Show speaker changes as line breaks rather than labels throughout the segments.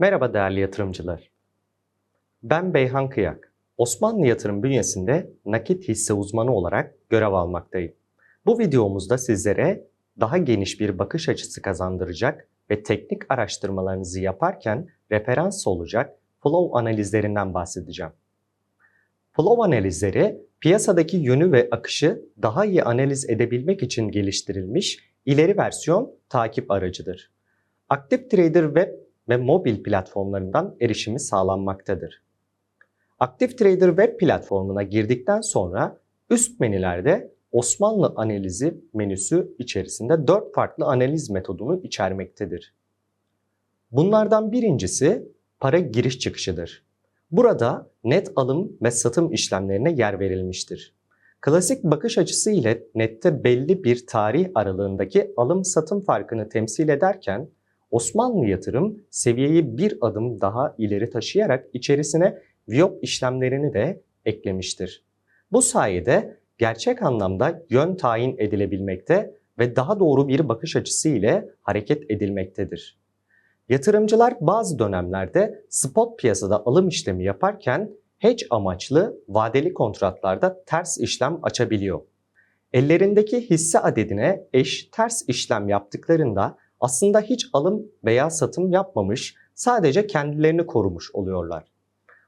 Merhaba değerli yatırımcılar. Ben Beyhan Kıyak. Osmanlı Yatırım bünyesinde nakit hisse uzmanı olarak görev almaktayım. Bu videomuzda sizlere daha geniş bir bakış açısı kazandıracak ve teknik araştırmalarınızı yaparken referans olacak flow analizlerinden bahsedeceğim. Flow analizleri piyasadaki yönü ve akışı daha iyi analiz edebilmek için geliştirilmiş ileri versiyon takip aracıdır. Aktif Trader Web ve mobil platformlarından erişimi sağlanmaktadır. Aktif Trader Web platformuna girdikten sonra üst menülerde Osmanlı analizi menüsü içerisinde 4 farklı analiz metodunu içermektedir. Bunlardan birincisi para giriş çıkışıdır. Burada net alım ve satım işlemlerine yer verilmiştir. Klasik bakış açısı ile nette belli bir tarih aralığındaki alım satım farkını temsil ederken Osmanlı yatırım seviyeyi bir adım daha ileri taşıyarak içerisine VIOP işlemlerini de eklemiştir. Bu sayede gerçek anlamda yön tayin edilebilmekte ve daha doğru bir bakış açısı ile hareket edilmektedir. Yatırımcılar bazı dönemlerde spot piyasada alım işlemi yaparken hedge amaçlı vadeli kontratlarda ters işlem açabiliyor. Ellerindeki hisse adedine eş ters işlem yaptıklarında aslında hiç alım veya satım yapmamış, sadece kendilerini korumuş oluyorlar.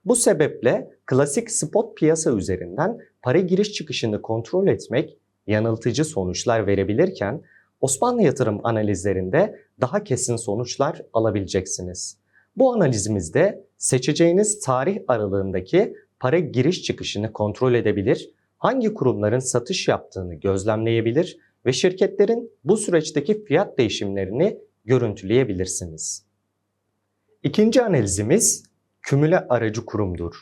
Bu sebeple klasik spot piyasa üzerinden para giriş çıkışını kontrol etmek yanıltıcı sonuçlar verebilirken Osmanlı yatırım analizlerinde daha kesin sonuçlar alabileceksiniz. Bu analizimizde seçeceğiniz tarih aralığındaki para giriş çıkışını kontrol edebilir, hangi kurumların satış yaptığını gözlemleyebilir ve şirketlerin bu süreçteki fiyat değişimlerini görüntüleyebilirsiniz. İkinci analizimiz kümüle aracı kurumdur.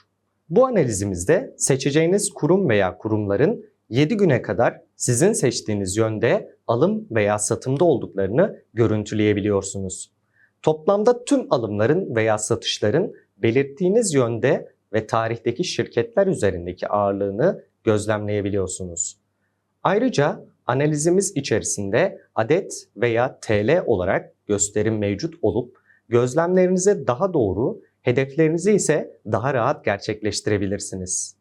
Bu analizimizde seçeceğiniz kurum veya kurumların 7 güne kadar sizin seçtiğiniz yönde alım veya satımda olduklarını görüntüleyebiliyorsunuz. Toplamda tüm alımların veya satışların belirttiğiniz yönde ve tarihteki şirketler üzerindeki ağırlığını gözlemleyebiliyorsunuz. Ayrıca analizimiz içerisinde adet veya TL olarak gösterim mevcut olup gözlemlerinize daha doğru, hedeflerinizi ise daha rahat gerçekleştirebilirsiniz.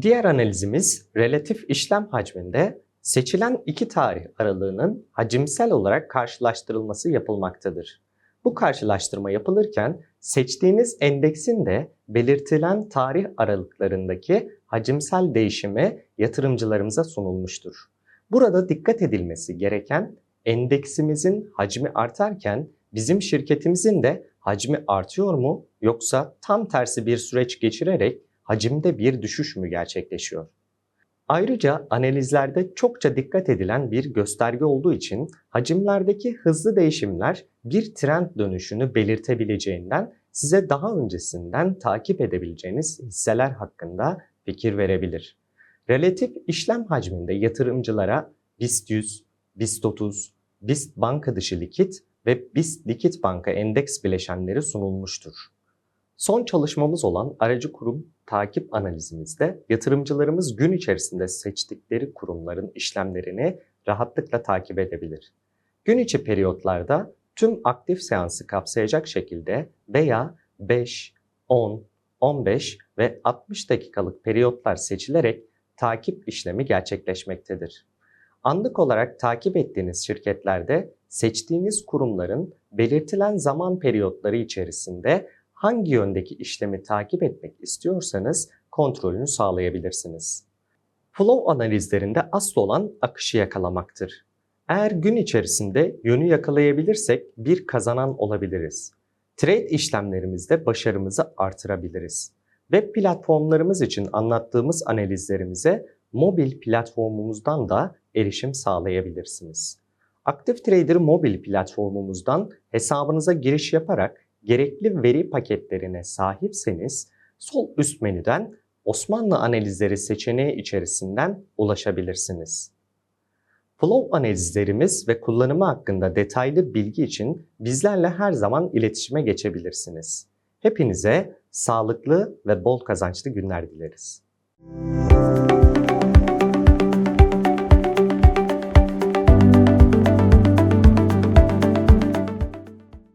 Diğer analizimiz relatif işlem hacminde seçilen iki tarih aralığının hacimsel olarak karşılaştırılması yapılmaktadır. Bu karşılaştırma yapılırken seçtiğiniz endeksin de belirtilen tarih aralıklarındaki hacimsel değişimi yatırımcılarımıza sunulmuştur. Burada dikkat edilmesi gereken endeksimizin hacmi artarken bizim şirketimizin de hacmi artıyor mu yoksa tam tersi bir süreç geçirerek hacimde bir düşüş mü gerçekleşiyor? Ayrıca analizlerde çokça dikkat edilen bir gösterge olduğu için hacimlerdeki hızlı değişimler bir trend dönüşünü belirtebileceğinden size daha öncesinden takip edebileceğiniz hisseler hakkında fikir verebilir. Relatif işlem hacminde yatırımcılara BIST 100, BIST 30, BIST banka dışı likit ve BIST likit banka endeks bileşenleri sunulmuştur. Son çalışmamız olan aracı kurum takip analizimizde yatırımcılarımız gün içerisinde seçtikleri kurumların işlemlerini rahatlıkla takip edebilir. Gün içi periyotlarda tüm aktif seansı kapsayacak şekilde veya 5, 10, 15 ve 60 dakikalık periyotlar seçilerek takip işlemi gerçekleşmektedir. Anlık olarak takip ettiğiniz şirketlerde seçtiğiniz kurumların belirtilen zaman periyotları içerisinde hangi yöndeki işlemi takip etmek istiyorsanız kontrolünü sağlayabilirsiniz. Flow analizlerinde asıl olan akışı yakalamaktır. Eğer gün içerisinde yönü yakalayabilirsek bir kazanan olabiliriz. Trade işlemlerimizde başarımızı artırabiliriz. Web platformlarımız için anlattığımız analizlerimize mobil platformumuzdan da erişim sağlayabilirsiniz. Aktif Trader mobil platformumuzdan hesabınıza giriş yaparak gerekli veri paketlerine sahipseniz sol üst menüden Osmanlı analizleri seçeneği içerisinden ulaşabilirsiniz. Flow analizlerimiz ve kullanımı hakkında detaylı bilgi için bizlerle her zaman iletişime geçebilirsiniz. Hepinize sağlıklı ve bol kazançlı günler dileriz.